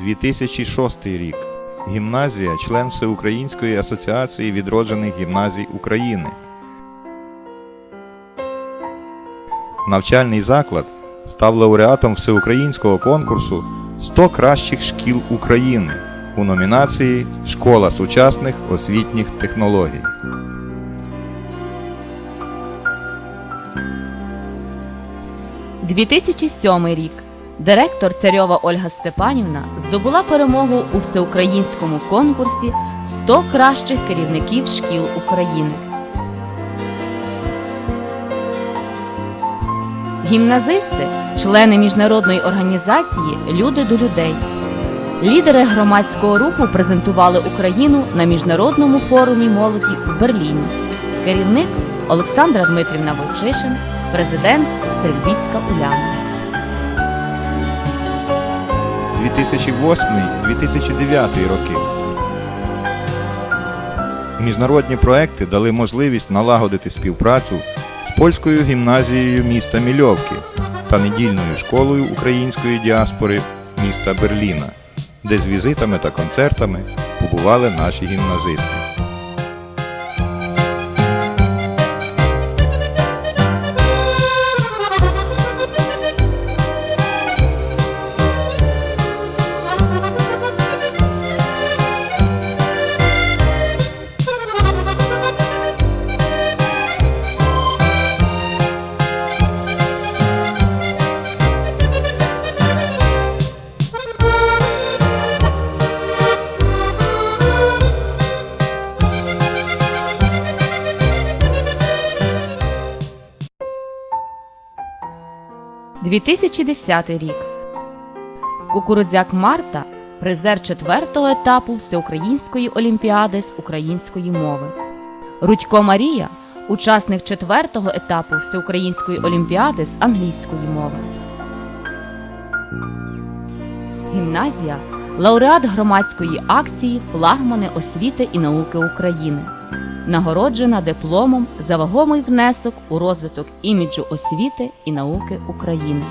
2006 рік. Гімназія член Всеукраїнської асоціації відроджених гімназій України. Навчальний заклад став лауреатом всеукраїнського конкурсу 100 кращих шкіл України у номінації Школа сучасних освітніх технологій. – 2007 рік. Директор Царьова Ольга Степанівна здобула перемогу у всеукраїнському конкурсі 100 кращих керівників шкіл України. Гімназисти, члени міжнародної організації Люди до людей. Лідери громадського руху презентували Україну на міжнародному форумі молоді у Берліні. Керівник Олександра Дмитрівна Войчишин, президент Стрельбіцька Уляна. 2008-2009 роки. Міжнародні проекти дали можливість налагодити співпрацю з польською гімназією міста Мільовки та недільною школою української діаспори міста Берліна, де з візитами та концертами побували наші гімназисти. – 2010 рік. Кукурудзяк Марта призер четвертого етапу Всеукраїнської олімпіади з української мови. Рудько Марія учасник четвертого етапу Всеукраїнської олімпіади з англійської мови. Гімназія лауреат громадської акції Флагмани освіти і науки України. Нагороджена дипломом за вагомий внесок у розвиток іміджу освіти і науки України.